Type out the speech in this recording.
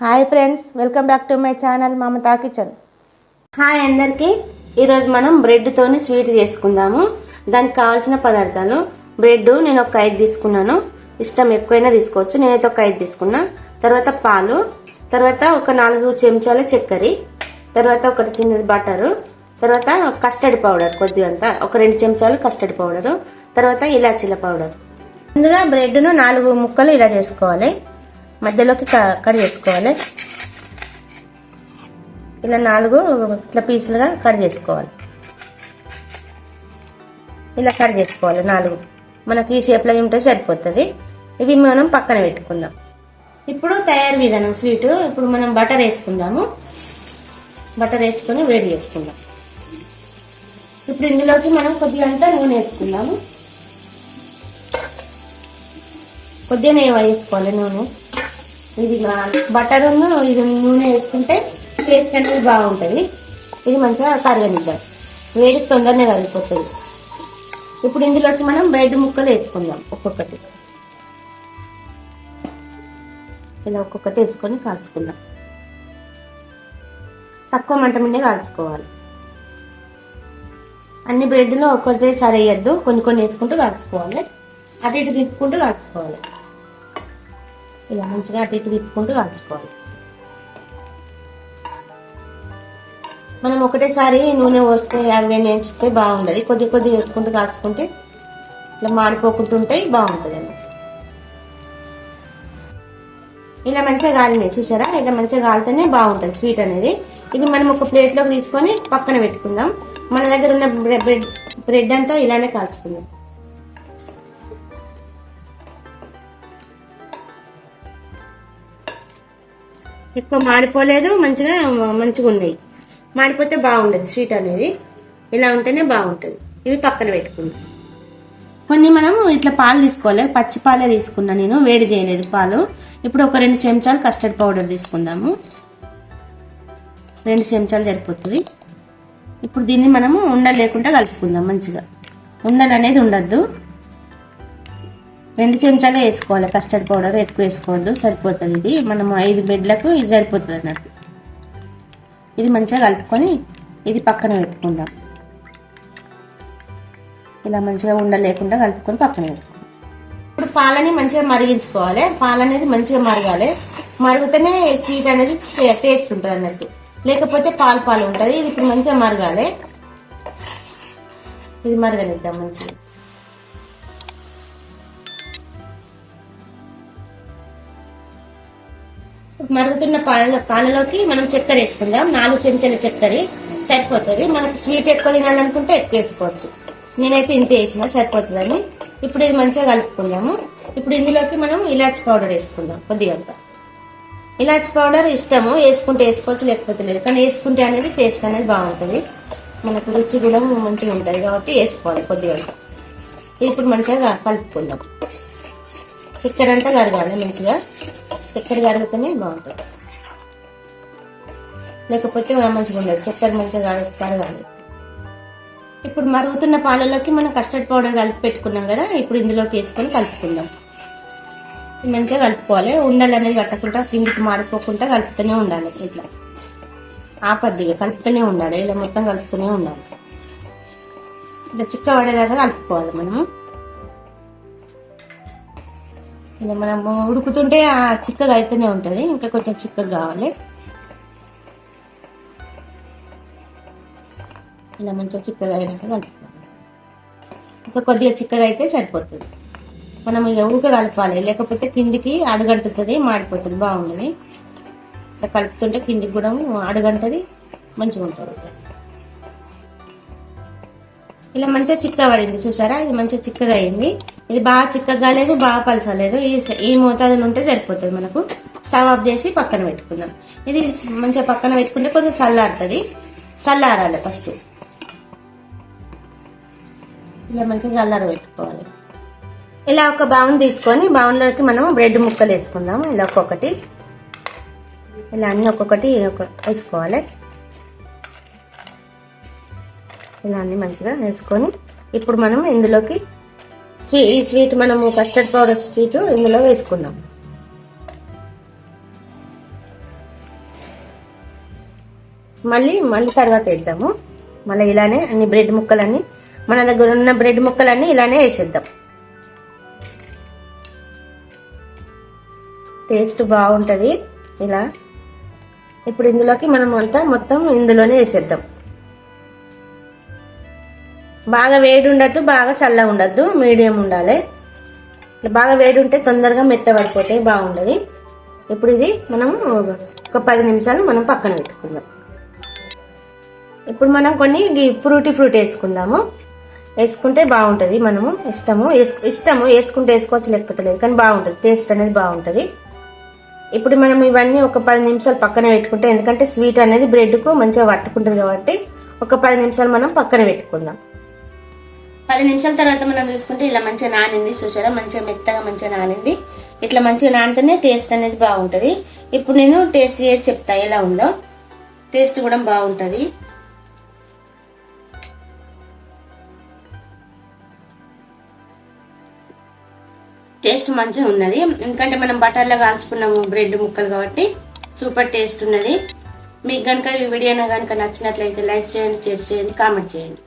Hi friends welcome back to my channel Mamata kitchen. Hi అందరికీ. ఈరోజు మనం బ్రెడ్తోని sweet చేసుకుందాము. దానికి కావాల్సిన పదార్థాలు. బ్రెడ్ నేను ఒక ఐదు తీసుకున్నాను. ఇష్టం ఎక్కువైనా తీసుకోవచ్చు. నేనైతే ఒక ఐదు తీసుకున్నా. తర్వాత పాలు. తర్వాత ఒక నాలుగు చెంచాల చక్కెర. తర్వాత ఒకటి చిన్నది బటరు. తర్వాత కస్టర్డ్ పౌడర్ కొద్దిగంత ఒక రెండు చెంచాలు కస్టర్డ్ పౌడరు తర్వాత ఇలాచీల పౌడర్ ముందుగా బ్రెడ్ను నాలుగు ముక్కలు ఇలా చేసుకోవాలి. మధ్యలోకి క- కట్ చేసుకోవాలి. ఇలా నాలుగు ఇట్లా పీసులుగా కట్ చేసుకోవాలి. ఇలా కట్ చేసుకోవాలి నాలుగు. మనకి ఈ షేప్లో ఉంటే సరిపోతుంది. ఇవి మనం పక్కన పెట్టుకుందాం. ఇప్పుడు తయారు విధానం స్వీట్. ఇప్పుడు మనం బటర్ వేసుకుందాము. బటర్ వేసుకొని వేడి చేసుకుందాం. ఇప్పుడు ఇందులోకి మనం కొద్దిగా అంతా నూనె వేసుకుందాము. కొద్దిగా నెయ్యి వేసుకోవాలి నూనె. ఇది బటర్ ఇది నూనె వేసుకుంటే టేస్ట్ అనేది బాగుంటుంది. ఇది మంచిగా కరగనిద్దాం. వేడి తొందరనే కరిగిపోతుంది. ఇప్పుడు ఇందులోకి మనం బ్రెడ్ ముక్కలు వేసుకుందాం ఒక్కొక్కటి. ఇలా ఒక్కొక్కటి వేసుకొని కాల్చుకుందాం. తక్కువ మంట మీదే కాల్చుకోవాలి. అన్ని బ్రెడ్లో ఒక్కొక్కసారి వేయద్దు కొన్ని కొన్ని వేసుకుంటూ కాల్చుకోవాలి. అటు ఇటు తిప్పుకుంటూ కాల్చుకోవాలి. ఇలా మంచిగా అటు ఇటు తిప్పుకుంటూ కాల్చుకోవాలి మనం ఒకటేసారి నూనె పోస్తే అవి నేర్చిస్తే బాగుండదు. కొద్ది కొద్ది వేసుకుంటూ కాల్చుకుంటే ఇట్లా మాడిపోకుంటుంటే బాగుంటుంది అండి ఇలా మంచిగా కాలినాయి చూసారా? ఇలా మంచిగా కాలితేనే బాగుంటుంది స్వీట్ అనేది. ఇవి మనం ఒక ప్లేట్లోకి తీసుకొని పక్కన పెట్టుకుందాం. మన దగ్గర ఉన్న బ్రెడ్ బ్రెడ్ అంతా ఇలానే కాల్చుకుందాం. ఎక్కువ మాడిపోలేదు మంచిగా మంచిగా ఉన్నాయి. మాడిపోతే బాగుండదు స్వీట్ అనేది. ఇలా ఉంటేనే బాగుంటుంది. ఇవి పక్కన పెట్టుకుంటాం కొన్ని మనం ఇట్లా పాలు తీసుకోవాలి. పచ్చి పాలే తీసుకున్నా నేను వేడి చేయలేదు పాలు. ఇప్పుడు ఒక రెండు చెంచాలు కస్టర్డ్ పౌడర్ తీసుకుందాము. రెండు చెంచాలు సరిపోతుంది. ఇప్పుడు దీన్ని మనము ఉండలు లేకుండా కలుపుకుందాం మంచిగా. ఉండలు అనేది ఉండద్దు. రెండు చెంచాలే వేసుకోవాలి. కస్టర్డ్ పౌడర్ ఎక్కువ వేసుకోవద్దు. సరిపోతుంది ఇది. మనం ఐదు బెడ్లకు ఇది సరిపోతుంది అన్నట్టు. ఇది మంచిగా కలుపుకొని ఇది పక్కన పెట్టుకుందాం. ఇలా మంచిగా ఉండలేకుండా కలుపుకొని పక్కన పెట్టుకుందాం. ఇప్పుడు పాలని మంచిగా మరిగించుకోవాలి. పాలు అనేది మంచిగా మరగాలి. మరుగుతూనే స్వీట్ అనేది టేస్ట్ ఉంటుంది అన్నట్టు. లేకపోతే పాలు పాలు ఉంటుంది. ఇది ఇప్పుడు మంచిగా మరగాలి. ఇది మరగనిద్దాం మంచిగా. మరుగుతున్న పాల పాలలోకి మనం చక్కెర వేసుకుందాం. నాలుగు చెంచాల చక్కెర సరిపోతుంది. మనకు స్వీట్ ఎక్కువ తినాలనుకుంటే ఎక్కువ వేసుకోవచ్చు. నేనైతే ఇంత వేసిన సరిపోతుందని. ఇప్పుడు ఇది మంచిగా కలుపుకుందాము. ఇప్పుడు ఇందులోకి మనం ఇలాచి పౌడర్ వేసుకుందాం కొద్దిగంత ఇలాచి పౌడర్ ఇష్టము. వేసుకుంటే వేసుకోవచ్చు లేకపోతే లేదు. కానీ వేసుకుంటే అనేది టేస్ట్ అనేది బాగుంటుంది. మనకు రుచి కూడా మంచిగా ఉంటుంది కాబట్టి వేసుకోవాలి కొద్దిగంత ఇప్పుడు మంచిగా కలుపుకుందాం. చక్కెర అంతా కరగాలి మంచిగా. చక్కెర కరిగితేనే బాగుంటుంది. లేకపోతే మంచిగా ఉండదు. చక్కెర మంచిగా కరగ- కరగాలి. ఇప్పుడు మరుగుతున్న పాలలోకి మనం కస్టర్డ్ పౌడర్ కలిపి పెట్టుకున్నాం కదా ఇప్పుడు ఇందులోకి వేసుకొని కలుపుకుందాం. మంచిగా కలుపుకోవాలి. ఉండలు అనేది కట్టకుండా కిందికి మాడిపోకుండా కలుపుతూనే ఉండాలి ఇట్లా. ఆపద్దిగా కలుపుతూనే ఉండాలి. ఇలా మొత్తం కలుపుతూనే ఉండాలి. ఇట్లా చిక్క పడేదాకా కలుపుకోవాలి మనము. ఇలా మనం ఉడుకుతుంటే ఆ చిక్కగా అయితేనే ఉంటుంది. ఇంకా కొంచెం చిక్కగా కావాలి. ఇలా మంచిగా చిక్కగా అయినాక కలుపుకోవాలి. ఇంకా కొద్దిగా చిక్కగా అయితే సరిపోతుంది. మనం ఇక ఊక కలపాలి. లేకపోతే కిందికి అడుగంటుతుంది మాడిపోతుంది. బాగుంటుంది ఇట్లా కలుపుతుంటే కిందికి కూడా అడుగంటది మంచిగా ఉంటుంది. ఇలా మంచిగా చిక్క పడింది చూసారా? ఇది మంచిగా చిక్కగా అయింది. ఇది బాగా చిక్కగా లేదు బాగా పలచలేదు. ఈ ఈ మోతాదులు ఉంటే సరిపోతుంది మనకు. స్టవ్ ఆఫ్ చేసి పక్కన పెట్టుకుందాం. ఇది మంచిగా పక్కన పెట్టుకుంటే కొంచెం చల్లారుతుంది. చల్లారాలి ఫస్ట్. ఇలా మంచిగా చల్లార పెట్టుకోవాలి. ఇలా ఒక బౌన్ తీసుకొని బౌన్లోకి మనం బ్రెడ్ ముక్కలు వేసుకుందాము. ఇలా ఒక్కొక్కటి. ఇలా అన్నీ ఒక్కొక్కటి వేసుకోవాలి. ఇలా అన్నీ మంచిగా వేసుకొని ఇప్పుడు మనం ఇందులోకి స్వీ ఈ స్వీట్ మనము కస్టర్డ్ పౌడర్ స్వీట్ ఇందులో వేసుకుందాం. మళ్ళీ మళ్ళీ తర్వాత వేద్దాము. మళ్ళీ ఇలానే అన్ని బ్రెడ్ ముక్కలన్నీ మన దగ్గర ఉన్న బ్రెడ్ ముక్కలన్నీ ఇలానే వేసేద్దాం. టేస్ట్ బాగుంటుంది. ఇలా. ఇప్పుడు ఇందులోకి మనం అంతా మొత్తం ఇందులోనే వేసేద్దాం. బాగా వేడి ఉండద్దు బాగా చల్లగా ఉండద్దు మీడియం ఉండాలి. బాగా వేడి ఉంటే తొందరగా మెత్తబడిపోతాయి బాగుండదు. ఇప్పుడు ఇది మనం ఒక పది నిమిషాలు మనం పక్కన పెట్టుకుందాం. ఇప్పుడు మనం కొన్ని ఫ్రూటీ ఫ్రూట్ వేసుకుందాము. వేసుకుంటే బాగుంటుంది మనము. ఇష్టము వేసు ఇష్టము వేసుకుంటే వేసుకోవచ్చు లేకపోతే లేదు. కానీ బాగుంటుంది. టేస్ట్ అనేది బాగుంటుంది. ఇప్పుడు మనం ఇవన్నీ ఒక పది నిమిషాలు పక్కన పెట్టుకుంటే ఎందుకంటే స్వీట్ అనేది బ్రెడ్కు మంచిగా పట్టుకుంటుంది కాబట్టి ఒక పది నిమిషాలు మనం పక్కన పెట్టుకుందాం. పది నిమిషాల తర్వాత మనం చూసుకుంటే ఇలా మంచిగా నానింది చూసారా? మంచిగా మెత్తగా మంచిగా నానింది. ఇట్లా మంచిగా నానితేనే టేస్ట్ అనేది బాగుంటుంది. ఇప్పుడు నేను టేస్ట్ చేసి చెప్తా ఎలా ఉందో. టేస్ట్ కూడా బాగుంటుంది. టేస్ట్ మంచిగా ఉన్నది. ఎందుకంటే మనం బటర్లో కాల్చుకున్నాము బ్రెడ్ ముక్కలు కాబట్టి. సూపర్ టేస్ట్ ఉన్నది. మీకు కనుక ఈ వీడియో కనుక నచ్చినట్లయితే లైక్ చేయండి షేర్ చేయండి కామెంట్ చేయండి.